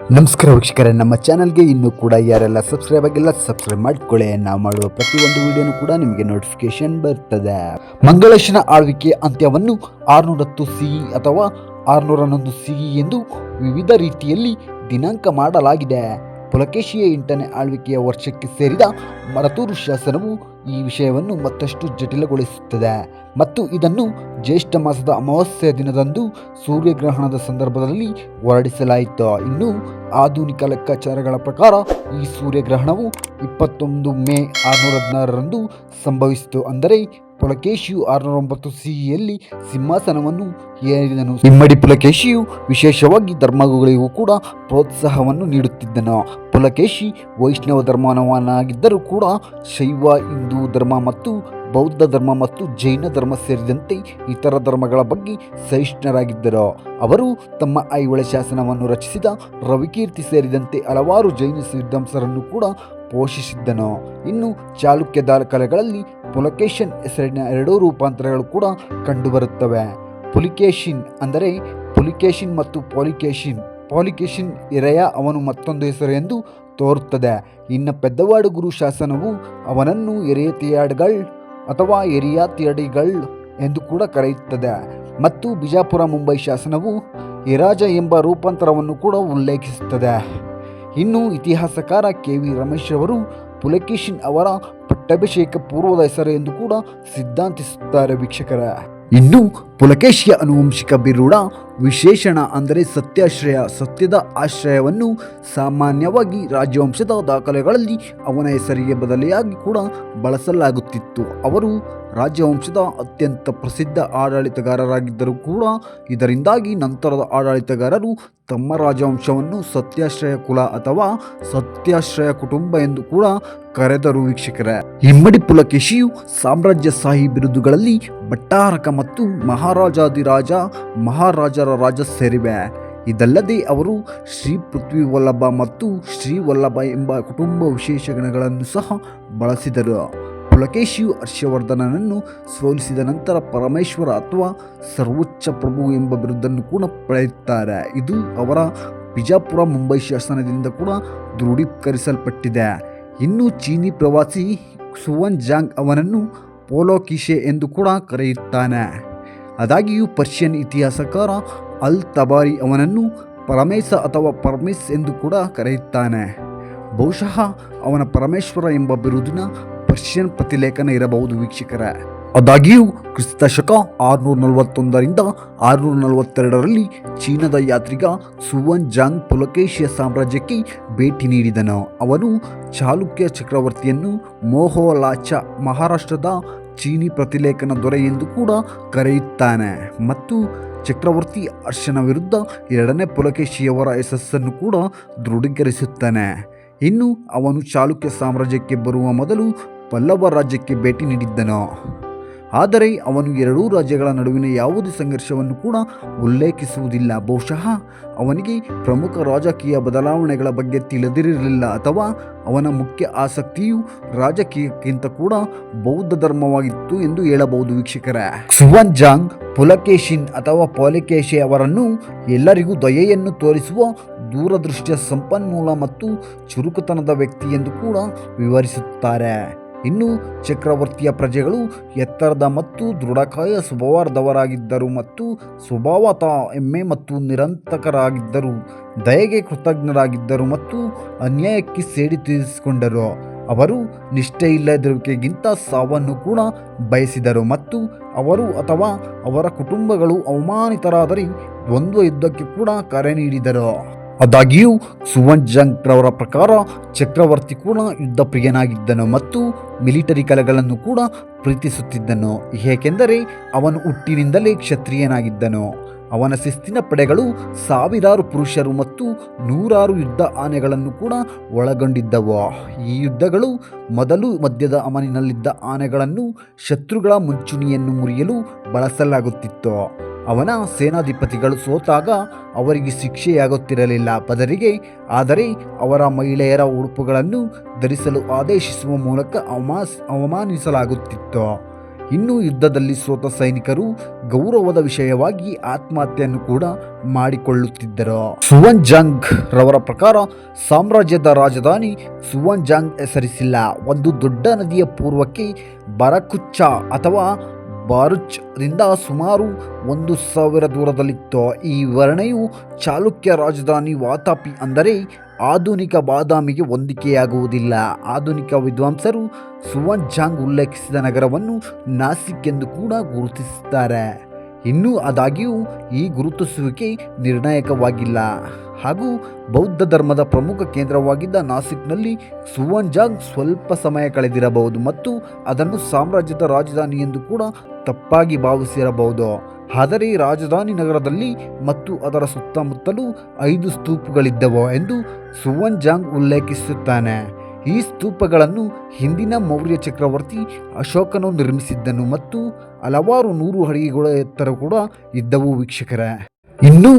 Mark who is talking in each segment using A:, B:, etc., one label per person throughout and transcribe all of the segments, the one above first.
A: ನಮಸ್ಕಾರ ವೀಕ್ಷಕರೇ, ನಮ್ಮ ಚಾನಲ್ಗೆ ಇನ್ನೂ ಕೂಡ ಯಾರೆಲ್ಲ ಸಬ್ಸ್ಕ್ರೈಬ್ ಆಗಿಲ್ಲ ಸಬ್ಸ್ಕ್ರೈಬ್ ಮಾಡಿಕೊಳ್ಳಿ. ನಾವು ಮಾಡುವ ಪ್ರತಿಯೊಂದು ವಿಡಿಯೋನು ಕೂಡ ನಿಮಗೆ ನೋಟಿಫಿಕೇಶನ್ ಬರ್ತದೆ. ಮಂಗಳೇಶನ ಆಳ್ವಿಕೆ ಅಂತ್ಯವನ್ನು ಆರುನೂರತ್ತು ಸಿಇ ಅಥವಾ ಆರುನೂರ ಹನ್ನೊಂದು ಸಿಇ ಎಂದು ವಿವಿಧ ರೀತಿಯಲ್ಲಿ ದಿನಾಂಕ ಮಾಡಲಾಗಿದೆ. ಪುಲಕೇಶಿಯ ಎಂಟನೇ ಆಳ್ವಿಕೆಯ ವರ್ಷಕ್ಕೆ ಸೇರಿದ ಮರತೂರು ಶಾಸನವು ಈ ವಿಷಯವನ್ನು ಮತ್ತಷ್ಟು ಜಟಿಲಗೊಳಿಸುತ್ತದೆ. ಮತ್ತು ಇದನ್ನು ಜ್ಯೇಷ್ಠ ಮಾಸದ ಅಮಾವಾಸ್ಯೆಯ ದಿನದಂದು ಸೂರ್ಯಗ್ರಹಣದ ಸಂದರ್ಭದಲ್ಲಿ ಹೊರಡಿಸಲಾಯಿತು. ಇನ್ನು ಆಧುನಿಕ ಲೆಕ್ಕಾಚಾರಗಳ ಪ್ರಕಾರ ಈ ಸೂರ್ಯಗ್ರಹಣವು ಇಪ್ಪತ್ತೊಂದು ಮೇ ಆರುನೂರ ಹದಿನಾರರಂದು ಸಂಭವಿಸಿತು. ಅಂದರೆ ಪುಲಕೇಶಿಯು ಆರುನೂರ ಒಂಬತ್ತು ಸಿಇಯಲ್ಲಿ ಸಿಂಹಾಸನವನ್ನು ಏರಿದನು. ಇಮ್ಮಡಿ ಪುಲಕೇಶಿಯು ವಿಶೇಷವಾಗಿ ಧರ್ಮಗಳಿಗೂ ಕೂಡ ಪ್ರೋತ್ಸಾಹವನ್ನು ನೀಡುತ್ತಿದ್ದನು. ಪುಲಕೇಶಿ ವೈಷ್ಣವ ಧರ್ಮನವನಾಗಿದ್ದರೂ ಕೂಡ ಶೈವ, ಹಿಂದೂ ಧರ್ಮ ಮತ್ತು ಬೌದ್ಧ ಧರ್ಮ ಮತ್ತು ಜೈನ ಧರ್ಮ ಸೇರಿದಂತೆ ಇತರ ಧರ್ಮಗಳ ಬಗ್ಗೆ ಸಹಿಷ್ಣರಾಗಿದ್ದರು. ಅವರು ತಮ್ಮ ಐಹೊಳೆ ಶಾಸನವನ್ನು ರಚಿಸಿದ ರವಿಕೀರ್ತಿ ಸೇರಿದಂತೆ ಹಲವಾರು ಜೈನ ವಿದ್ವಾಂಸರನ್ನು ಕೂಡ ಪೋಷಿಸಿದ್ದನು. ಇನ್ನು ಚಾಲುಕ್ಯ ದಾಖಲೆಗಳಲ್ಲಿ ಪುಲಕೇಶನ್ ಹೆಸರಿನ ಎರಡೂ ರೂಪಾಂತರಗಳು ಕೂಡ ಕಂಡುಬರುತ್ತವೆ. ಪುಲಿಕೇಶಿನ್ ಅಂದರೆ ಪುಲಿಕೇಶಿನ್ ಮತ್ತು ಪೋಲಿಕೇಶಿನ್. ಪಾಲಿಕೇಶನ್ ಎರೆಯ ಅವನು ಮತ್ತೊಂದು ಹೆಸರು ಎಂದು ತೋರುತ್ತದೆ. ಇನ್ನು ಪೆದ್ದವಾಡು ಗುರು ಶಾಸನವು ಅವನನ್ನು ಎರೆಯತಿಯಾಡ್ಗಳ್ ಅಥವಾ ಎರಿಯಾತಿಯಡಿಗಳ್ ಎಂದು ಕೂಡ ಕರೆಯುತ್ತದೆ. ಮತ್ತು ಬಿಜಾಪುರ ಮುಂಬೈ ಶಾಸನವು ಎರಾಜ ಎಂಬ ರೂಪಾಂತರವನ್ನು ಕೂಡ ಉಲ್ಲೇಖಿಸುತ್ತದೆ. ಇನ್ನು ಇತಿಹಾಸಕಾರ ಕೆ ವಿ ರಮೇಶ್ ಅವರು ಪುಲಕೇಶಿನ್ ಅವರ ಪಟ್ಟಾಭಿಷೇಕ ಪೂರ್ವದ ಹೆಸರು ಎಂದು ಕೂಡ ಸಿದ್ಧಾಂತಿಸುತ್ತಾರೆ ವೀಕ್ಷಕರ. ಇನ್ನು ಪುಲಕೇಶಿಯ ಅನುವಂಶಿಕ ಬಿರುಡ ವಿಶೇಷಣ ಅಂದರೆ ಸತ್ಯಾಶ್ರಯ, ಸತ್ಯದ ಆಶ್ರಯವನ್ನು ಸಾಮಾನ್ಯವಾಗಿ ರಾಜವಂಶದ ದಾಖಲೆಗಳಲ್ಲಿ ಅವನ ಹೆಸರಿಗೆ ಬದಲಿಯಾಗಿ ಕೂಡ ಬಳಸಲಾಗುತ್ತಿತ್ತು. ಅವರು ರಾಜವಂಶದ ಅತ್ಯಂತ ಪ್ರಸಿದ್ಧ ಆಡಳಿತಗಾರರಾಗಿದ್ದರೂ ಕೂಡ ಇದರಿಂದಾಗಿ ನಂತರದ ಆಡಳಿತಗಾರರು ತಮ್ಮ ರಾಜವಂಶವನ್ನು ಸತ್ಯಾಶ್ರಯ ಕುಲ ಅಥವಾ ಸತ್ಯಾಶ್ರಯ ಕುಟುಂಬ ಎಂದು ಕೂಡ ಕರೆದರು ವೀಕ್ಷಕರ. ಇಮ್ಮಡಿ ಪುಲಕೇಶಿಯು ಸಾಮ್ರಾಜ್ಯಶಾಹಿ ಬಿರುದುಗಳಲ್ಲಿ ಭಟ್ಟಾರಕ ಮತ್ತು ಮಹಾರಾಜಾದಿರಾಜ ಮಹಾರಾಜರ ರಾಜ ಸೇರಿವೆ. ಇದಲ್ಲದೆ ಅವರು ಶ್ರೀ ಪೃಥ್ವಿ ವಲ್ಲಭ ಮತ್ತು ಶ್ರೀ ವಲ್ಲಭ ಎಂಬ ಕುಟುಂಬ ವಿಶೇಷಣಗಳನ್ನು ಸಹ ಬಳಸಿದರು. ಪುಲಕೇಶಿಯು ಹರ್ಷವರ್ಧನನನ್ನು ಸೋಲಿಸಿದ ನಂತರ ಪರಮೇಶ್ವರ ಅಥವಾ ಸರ್ವೋಚ್ಚ ಪ್ರಭು ಎಂಬ ಬಿರುದನ್ನು ಕೂಡ ಪಡೆಯುತ್ತಾರೆ. ಇದು ಅವರ ಬಿಜಾಪುರ ಮುಂಬೈ ಶಾಸನದಿಂದ ಕೂಡ ದೃಢೀಕರಿಸಲ್ಪಟ್ಟಿದೆ. ಇನ್ನು ಚೀನಿ ಪ್ರವಾಸಿ ಸುವನ್ ಜಾಂಗ್ ಅವನನ್ನು ಪೋಲೋಕಿಶೆ ಎಂದು ಕೂಡ ಕರೆಯುತ್ತಾನೆ. ಆದಾಗ್ಯೂ ಪರ್ಷಿಯನ್ ಇತಿಹಾಸಕಾರ ಅಲ್ ತಬಾರಿ ಅವನನ್ನು ಪರಮೇಶ ಅಥವಾ ಪರಮೇಶ್ ಎಂದು ಕೂಡ ಕರೆಯುತ್ತಾನೆ. ಬಹುಶಃ ಅವನ ಪರಮೇಶ್ವರ ಎಂಬ ಬಿರುದಿನ ಪರ್ಷಿಯನ್ ಪ್ರತಿಲೇಖನ ಇರಬಹುದು ವೀಕ್ಷಕರ. ಆದಾಗ್ಯೂ ಕ್ರಿಸ್ತ ಶಕ ಆರುನೂರ ನಲವತ್ತೊಂದರಿಂದ ಆರುನೂರ ನಲವತ್ತೆರಡರಲ್ಲಿ ಚೀನಾದ ಯಾತ್ರಿಗ ಸುವನ್ ಜಾಂಗ್ ಪುಲಕೇಶಿಯ ಸಾಮ್ರಾಜ್ಯಕ್ಕೆ ಭೇಟಿ ನೀಡಿದನು. ಅವನು ಚಾಲುಕ್ಯ ಚಕ್ರವರ್ತಿಯನ್ನು ಮೋಹೋಲಾಚ ಮಹಾರಾಷ್ಟ್ರದ ಚೀನಿ ಪ್ರತಿಲೇಖನ ದೊರೆ ಎಂದು ಕೂಡ ಕರೆಯುತ್ತಾನೆ. ಮತ್ತು ಚಕ್ರವರ್ತಿ ಅರ್ಶನ ವಿರುದ್ಧ ಎರಡನೇ ಪುಲಕೇಶಿಯವರ ಯಶಸ್ಸನ್ನು ಕೂಡ ದೃಢೀಕರಿಸುತ್ತಾನೆ. ಇನ್ನು ಅವನು ಚಾಲುಕ್ಯ ಸಾಮ್ರಾಜ್ಯಕ್ಕೆ ಬರುವ ಮೊದಲು ಪಲ್ಲವ ರಾಜ್ಯಕ್ಕೆ ಭೇಟಿ ನೀಡಿದ್ದನು. ಆದರೆ ಅವನು ಎರಡೂ ರಾಜ್ಯಗಳ ನಡುವಿನ ಯಾವುದೇ ಸಂಘರ್ಷವನ್ನು ಕೂಡ ಉಲ್ಲೇಖಿಸುವುದಿಲ್ಲ. ಬಹುಶಃ ಅವನಿಗೆ ಪ್ರಮುಖ ರಾಜಕೀಯ ಬದಲಾವಣೆಗಳ ಬಗ್ಗೆ ತಿಳಿದಿರಲಿಲ್ಲ ಅಥವಾ ಅವನ ಮುಖ್ಯ ಆಸಕ್ತಿಯು ರಾಜಕೀಯಕ್ಕಿಂತ ಕೂಡ ಬೌದ್ಧ ಧರ್ಮವಾಗಿತ್ತು ಎಂದು ಹೇಳಬಹುದು ವೀಕ್ಷಕರೇ. ಸುವನ್ ಜಾಂಗ್ ಪುಲಕೇಶಿನ್ ಅಥವಾ ಪೋಲಿಕೇಶಿ ಅವರನ್ನು ಎಲ್ಲರಿಗೂ ದಯೆಯನ್ನು ತೋರಿಸುವ ದೂರದೃಷ್ಟಿಯ ಸಂಪನ್ಮೂಲ ಮತ್ತು ಚುರುಕುತನದ ವ್ಯಕ್ತಿ ಎಂದು ಕೂಡ ವಿವರಿಸುತ್ತಾರೆ. ಇನ್ನು ಚಕ್ರವರ್ತಿಯ ಪ್ರಜೆಗಳು ಎತ್ತರದ ಮತ್ತು ದೃಢಕಾಯ ಸ್ವಭಾವದವರಾಗಿದ್ದರು ಮತ್ತು ಸ್ವಭಾವತ ಹೆಮ್ಮೆ ಮತ್ತು ನಿರಂತಕರಾಗಿದ್ದರು. ದಯೆಗೆ ಕೃತಜ್ಞರಾಗಿದ್ದರು ಮತ್ತು ಅನ್ಯಾಯಕ್ಕೆ ಸೇಡಿ ತೀರಿಸಿಕೊಂಡರು. ಅವರು ನಿಷ್ಠೆ ಇಲ್ಲದಿರುವಿಕೆಗಿಂತ ಸಾವನ್ನು ಕೂಡ ಬಯಸಿದರು ಮತ್ತು ಅವರು ಅಥವಾ ಅವರ ಕುಟುಂಬಗಳು ಅವಮಾನಿತರಾದರೆ ದ್ವಂದ್ವ ಯುದ್ಧಕ್ಕೆ ಕೂಡ ಕರೆ ನೀಡಿದರು. ಆದಾಗ್ಯೂ, ಸುವನ್ ಜಂಗ್ ರವರ ಪ್ರಕಾರ ಚಕ್ರವರ್ತಿ ಕೂಡ ಯುದ್ಧ ಪ್ರಿಯನಾಗಿದ್ದನು ಮತ್ತು ಮಿಲಿಟರಿ ಕಲೆಗಳನ್ನು ಕೂಡ ಪ್ರೀತಿಸುತ್ತಿದ್ದನು. ಏಕೆಂದರೆ, ಅವನು ಹುಟ್ಟಿನಿಂದಲೇ ಕ್ಷತ್ರಿಯನಾಗಿದ್ದನು. ಅವನ ಶಿಸ್ತಿನ ಪಡೆಗಳು ಸಾವಿರಾರು ಪುರುಷರು ಮತ್ತು ನೂರಾರು ಯುದ್ಧ ಆನೆಗಳನ್ನು ಕೂಡ ಒಳಗೊಂಡಿದ್ದವು. ಈ ಯುದ್ಧಗಳು ಮೊದಲು ಮಧ್ಯದ ಅಮನಿನಲ್ಲಿದ್ದ ಆನೆಗಳನ್ನು ಶತ್ರುಗಳ ಮುಂಚೂಣಿಯನ್ನು ಮುರಿಯಲು ಬಳಸಲಾಗುತ್ತಿತ್ತು. ಅವನ ಸೇನಾಧಿಪತಿಗಳು ಸೋತಾಗ ಅವರಿಗೆ ಶಿಕ್ಷೆಯಾಗುತ್ತಿರಲಿಲ್ಲ. ಬದಲಿಗೆ ಆದರೆ ಅವರ ಮಹಿಳೆಯರ ಉಡುಪುಗಳನ್ನು ಧರಿಸಲು ಆದೇಶಿಸುವ ಮೂಲಕ ಅವಮಾಸ್, ಅವಮಾನಿಸಲಾಗುತ್ತಿತ್ತು. ಇನ್ನು ಯುದ್ಧದಲ್ಲಿ ಸೋತ ಸೈನಿಕರು ಗೌರವದ ವಿಷಯವಾಗಿ ಆತ್ಮಹತ್ಯೆಯನ್ನು ಕೂಡ ಮಾಡಿಕೊಳ್ಳುತ್ತಿದ್ದರು. ಸುವನ್ ಜಾಂಗ್ ರವರ ಪ್ರಕಾರ ಸಾಮ್ರಾಜ್ಯದ ರಾಜಧಾನಿ ಸುವನ್ ಜಾಂಗ್ ಹೆಸರಿಸಿಲ್ಲ. ಒಂದು ದೊಡ್ಡ ನದಿಯ ಪೂರ್ವಕ್ಕೆ ಬರಕುಚ್ಚ ಅಥವಾ ಬಾರುಚ್ ರಿಂದ ಸುಮಾರು ಒಂದು ಸಾವಿರ ದೂರದಲ್ಲಿತ್ತು. ಈ ವರ್ಣೆಯು ಚಾಲುಕ್ಯ ರಾಜಧಾನಿ ವಾತಾಪಿ ಅಂದರೆ ಆಧುನಿಕ ಬಾದಾಮಿಗೆ ಹೊಂದಿಕೆಯಾಗುವುದಿಲ್ಲ. ಆಧುನಿಕ ವಿದ್ವಾಂಸರು ಸುವನ್ಜಾಂಗ್ ಉಲ್ಲೇಖಿಸಿದ ನಗರವನ್ನು ನಾಸಿಕ್ ಎಂದು ಕೂಡ ಗುರುತಿಸುತ್ತಾರೆ. ಇನ್ನೂ ಆದಾಗ್ಯೂ ಈ ಗುರುತಿಸುವಿಕೆ ನಿರ್ಣಾಯಕವಾಗಿಲ್ಲ. ಹಾಗೂ ಬೌದ್ಧ ಧರ್ಮದ ಪ್ರಮುಖ ಕೇಂದ್ರವಾಗಿದ್ದ ನಾಸಿಕ್ನಲ್ಲಿ ಸುವನ್ಜಾಂಗ್ ಸ್ವಲ್ಪ ಸಮಯ ಕಳೆದಿರಬಹುದು ಮತ್ತು ಅದನ್ನು ಸಾಮ್ರಾಜ್ಯದ ರಾಜಧಾನಿ ಎಂದು ಕೂಡ ತಪ್ಪಾಗಿ ಭಾವಿಸಿರಬಹುದು. ಆದರೆ ರಾಜಧಾನಿ ನಗರದಲ್ಲಿ ಮತ್ತು ಅದರ ಸುತ್ತಮುತ್ತಲೂ ಐದು ಸ್ತೂಪಗಳಿದ್ದವು ಎಂದು ಸುವನ್ ಜಾಂಗ್ ಉಲ್ಲೇಖಿಸುತ್ತಾನೆ. ಈ ಸ್ತೂಪಗಳನ್ನು ಹಿಂದಿನ ಮೌರ್ಯ ಚಕ್ರವರ್ತಿ ಅಶೋಕನು ನಿರ್ಮಿಸಿದ್ದನು ಮತ್ತು ಹಲವಾರು ನೂರು ಅಡಿಗಳ ಎತ್ತರ ಕೂಡ ಇದ್ದವು ವೀಕ್ಷಕರೇ. ಇನ್ನು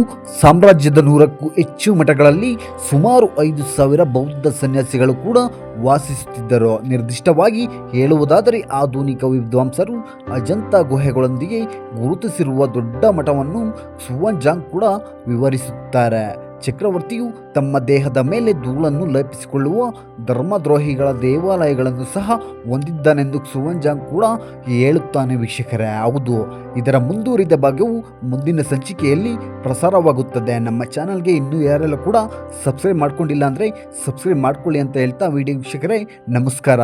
A: ಸಾಮ್ರಾಜ್ಯದ ನೂರಕ್ಕೂ ಹೆಚ್ಚು ಮಠಗಳಲ್ಲಿ ಸುಮಾರು ಐದು ಸಾವಿರ ಬೌದ್ಧ ಸನ್ಯಾಸಿಗಳು ಕೂಡ ವಾಸಿಸುತ್ತಿದ್ದರು. ನಿರ್ದಿಷ್ಟವಾಗಿ ಹೇಳುವುದಾದರೆ ಆಧುನಿಕ ವಿದ್ವಾಂಸರು ಅಜಂತ ಗುಹೆಗಳೊಂದಿಗೆ ಗುರುತಿಸಿರುವ ದೊಡ್ಡ ಮಠವನ್ನು ಸುವಂಜಾಂಗ್ ಕೂಡ ವಿವರಿಸುತ್ತಾರೆ. ಚಕ್ರವರ್ತಿಯು ತಮ್ಮ ದೇಹದ ಮೇಲೆ ಧೂಳನ್ನು ಲೇಪಿಸಿಕೊಳ್ಳುವ ಧರ್ಮದ್ರೋಹಿಗಳ ದೇವಾಲಯಗಳನ್ನು ಸಹ ಹೊಂದಿದ್ದಾನೆಂದು ಸುವನ್ಜಾಂಗ್ ಕೂಡ ಹೇಳುತ್ತಾನೆ ವೀಕ್ಷಕರೇ. ಹೌದು, ಇದರ ಮುಂದುವರಿದ ಭಾಗವು ಮುಂದಿನ ಸಂಚಿಕೆಯಲ್ಲಿ ಪ್ರಸಾರವಾಗುತ್ತದೆ. ನಮ್ಮ ಚಾನಲ್ಗೆ ಇನ್ನೂ ಯಾರೆಲ್ಲ ಕೂಡ ಸಬ್ಸ್ಕ್ರೈಬ್ ಮಾಡ್ಕೊಂಡಿಲ್ಲ ಅಂದರೆ ಸಬ್ಸ್ಕ್ರೈಬ್ ಮಾಡ್ಕೊಳ್ಳಿ ಅಂತ ಹೇಳ್ತಾ ವಿಡಿಯೋ ವೀಕ್ಷಕರೇ, ನಮಸ್ಕಾರ.